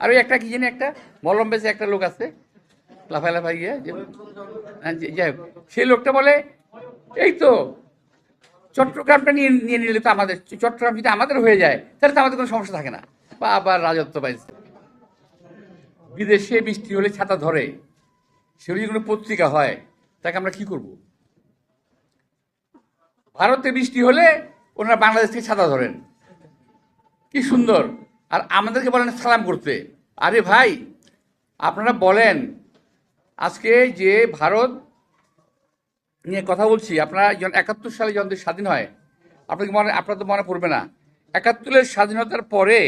আর ওই একটা কি জানি একটা? মলম বেচে একটা লোক আছে। লাফাই লাফাই গিয়ে হ্যাঁ, যাই হোক। সেই লোকটা বলে এই তো চট্টগ্রামটা নিয়ে নিয়ে নিলে তো আমাদের চট্টগ্রাম যদি আমাদের হয়ে যায় তাহলে তো আমাদের কোনো সমস্যা থাকে না। বা আবার রাজত্ব পাইছে বিদেশে বৃষ্টি হলে ছাতা ধরে সেগুলো যদি কোনো পত্রিকা হয় তাকে আমরা কি করব? ভারতে বৃষ্টি হলে ওনারা বাংলাদেশ থেকে ছাতা ধরেন। কি সুন্দর। আর আমাদেরকে বলেন সালাম করতে। আরে ভাই আপনারা বলেন আজকে যে ভারত নিয়ে কথা বলছি আপনারা যখন একাত্তর সালে যখন স্বাধীন হয় আপনাকে মনে আপনার তো মনে পড়বে না একাত্তরের স্বাধীনতার পরে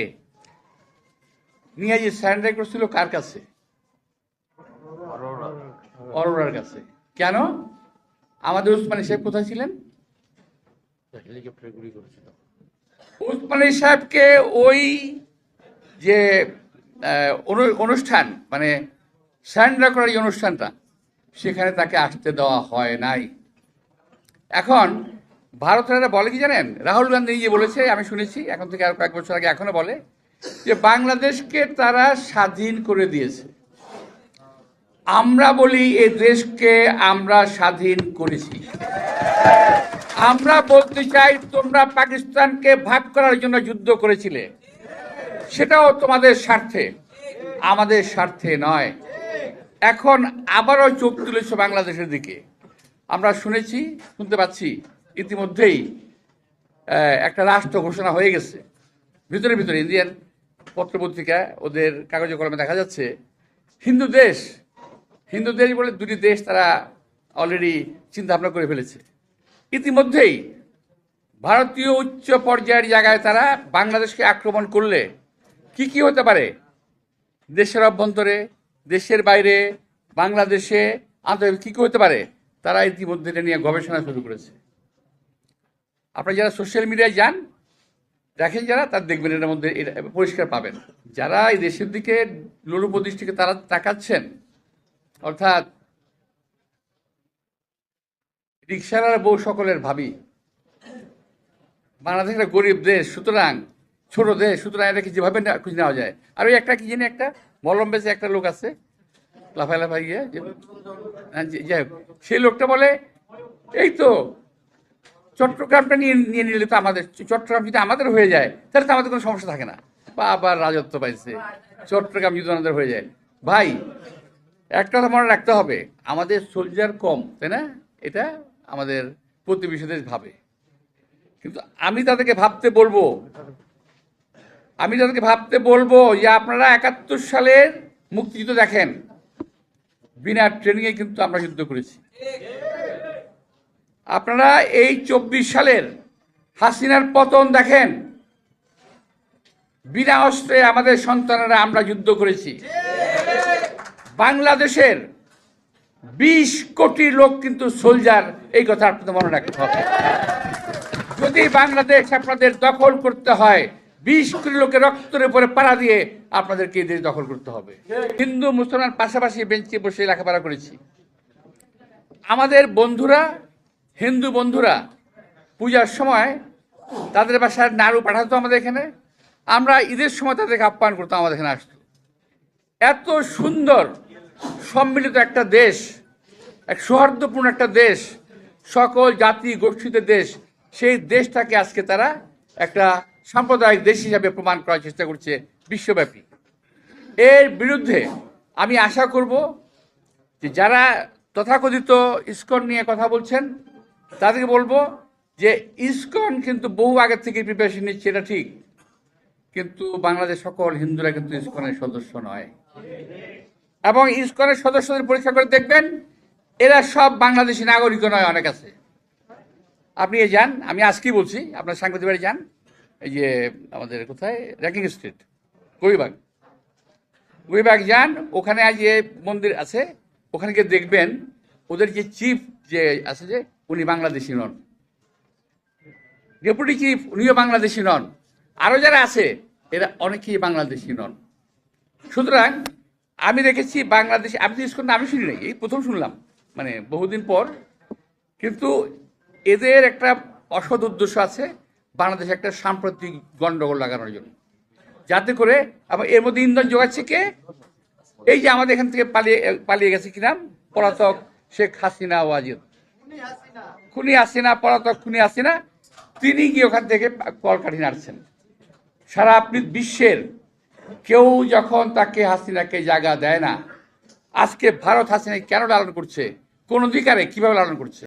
নিয়ে যে স্যারেন্ডার করেছিল কার কাছে? অরোরার কাছে। কেন? আমাদের উসমানী সাহেব কোথায় ছিলেন? উসমানী সাহেবকে ওই যে অনু- অনুষ্ঠান মানে স্যারেন্ডার করার যে অনুষ্ঠানটা, সেখানে তাকে আসতে দেওয়া হয় নাই। এখন ভারতেরা বলে কি জানেন? রাহুল গান্ধী নিজে বলেছে, আমি শুনেছি, এখন থেকে আর কয়েক বছর আগে এখনও বলে, যে বাংলাদেশকে তারা স্বাধীন করে দিয়েছে। আমরা বলি এ দেশকে আমরা স্বাধীন করেছি। আমরা বলতে চাই তোমরা পাকিস্তানকে ভাগ করার জন্য যুদ্ধ করেছিলে। সেটাও তোমাদের স্বার্থে। আমাদের স্বার্থে নয়। এখন আবারও চোখ তুলেছে বাংলাদেশের দিকে। আমরা শুনেছি, শুনতে পাচ্ছি, ইতিমধ্যেই একটা রাষ্ট্র ঘোষণা হয়ে গেছে। ভিতরে ভিতরে ইন্ডিয়ান পত্রপত্রিকা, ওদের কাগজে কলমে দেখা যাচ্ছে, হিন্দু দেশ হিন্দু দেশ বলে দুটি দেশ তারা অলরেডি চিন্তা ভাবনা করে ফেলেছে। ইতিমধ্যেই, ভারতীয় উচ্চ পর্যায়ের জায়গায় তারা বাংলাদেশকে আক্রমণ করলে কি কি হতে পারে? দেশের অভ্যন্তরে, দেশের বাইরে, বাংলাদেশে, আন্তর্জাতিক কী কী হতে পারে? তারা ইতিমধ্যে এটা নিয়ে গবেষণা শুরু করেছে। আপনারা যারা সোশ্যাল মিডিয়ায় যান, দেখেন যারা, তার দেখবেন এটার মধ্যে এটা পরিষ্কার পাবেন। যারা এই দেশের দিকে লোলুপদৃষ্টিকে তারা তাকাচ্ছেন, অর্থাৎ রিক্সার বউ সকলের ভাবি, বাংলাদেশ একটা গরিব দেশ, সুতরাং ছোট দেশ সুতরাং এটাকে যেভাবে খুঁজে নেওয়া যায়। আর ওই একটা কি জানি একটা? মলম বেচে একটা লোক আছে। লাফাই লাফাই গিয়ে হ্যাঁ, যাই হোক। সেই লোকটা বলে এই তো চট্টগ্রামটা নিয়ে নিয়ে নিলে তো আমাদের চট্টগ্রাম যদি আমাদের হয়ে যায় তাহলে তো আমাদের কোনো সমস্যা থাকে না। বা আবার রাজত্ব পাইছে। চট্টগ্রাম যদি আমাদের হয়ে যায়। ভাই একটা কথা মনে রাখতে হবে। আমাদের সোলজার কম তাই না? এটা আমাদের প্রতিবেশী দেশ ভাবে। কিন্তু আমি তাদেরকে ভাবতে বলব আমি তাদেরকে ভাবতে বলব যে আপনারা একাত্তর সালের মুক্তিযুদ্ধ দেখেন। বিনা ট্রেনিংয়ে কিন্তু আমরা যুদ্ধ করেছি। আপনারা এই চব্বিশ সালের হাসিনার পতন দেখেন। বিনা অস্ত্রে আমাদের সন্তানেরা আমরা যুদ্ধ করেছি। বাংলাদেশের বিশ কোটি লোক কিন্তু সোলজার এই কথা আপনাদের মনে রাখতে হবে। যদি বাংলাদেশ আপনাদের দখল করতে হয় বিশ কোটি লোকের রক্তের উপরে পাড়া দিয়ে আপনাদেরকে এই দেশ দখল করতে হবে। হিন্দু, মুসলমান পাশাপাশি বেঞ্চে বসে লেখাপড়া করেছি। আমাদের বন্ধুরা, হিন্দু বন্ধুরা, পূজার সময় তাদের বাসায় নাড়ু পাঠাতো আমাদের এখানে। আমরা ঈদের সময় তাদেরকে আপ্যায়ন করতাম, আমাদের এখানে আসতো। এত সুন্দর সম্মিলিত একটা দেশ, এক সৌহার্দ্যপূর্ণ একটা দেশ, সকল জাতি গোষ্ঠীতে দেশ, সেই দেশটাকে আজকে তারা একটা সাম্প্রদায়িক দেশ হিসাবে প্রমাণ করার চেষ্টা করছে বিশ্বব্যাপী। এর বিরুদ্ধে আমি আশা করব যে যারা তথাকথিত ইস্কন নিয়ে কথা বলছেন, তাদেরকে বলব যে ইস্কন কিন্তু বহু আগে থেকে প্রিপারেশন নিচ্ছে, এটা ঠিক। কিন্তু বাংলাদেশ সকল হিন্দুরা কিন্তু ইস্কনের সদস্য নয়। এবং ইস্কনের সদস্যদের পরীক্ষা করে দেখবেন, এরা সব বাংলাদেশি নাগরিক নয়, অনেক আছে। আপনি এ যান, আমি আজকেই বলছি, আপনার সাংবাদিক বাড়ি যান। এই যে আমাদের কোথায়? Racking street গরিবাগ। গরিবাগ যান, ওখানে যে মন্দির আছে, ওখানে গিয়ে দেখবেন ওদের যে চিফ যে আছে যে, উনি বাংলাদেশি নন। ডেপুটি চিফ উনিও বাংলাদেশি নন। আরও যারা আছে, এরা অনেকেই বাংলাদেশি নন। সুতরাং আমি দেখেছি বাংলাদেশ, আমি তো ইস্কন, আমি শুনি নাই, এই প্রথম শুনলাম মানে বহুদিন পর। কিন্তু এদের একটা অসৎ উদ্দেশ্য আছে বাংলাদেশে একটা সাম্প্রতিক গণ্ডগোল লাগানোর জন্য। যাতে করে আবার এর মধ্যে ইন্ধন যোগাচ্ছে কে? এই যে আমাদের এখান থেকে পালিয়ে পালিয়ে গেছে কিনা পলাতক শেখ হাসিনা ওয়াজিদ। খুনি হাসিনা, পলাতক খুনি হাসিনা, তিনি গিয়ে ওখান থেকে কলকাঠি নাড়ছেন। সারা আপনি বিশ্বের কেউ যখন তাকে হাসিনাকে জায়গা দেয় না, আজকে ভারত হাসিনা কেন লালন করছে? কোন অধিকারে কীভাবে লালন করছে?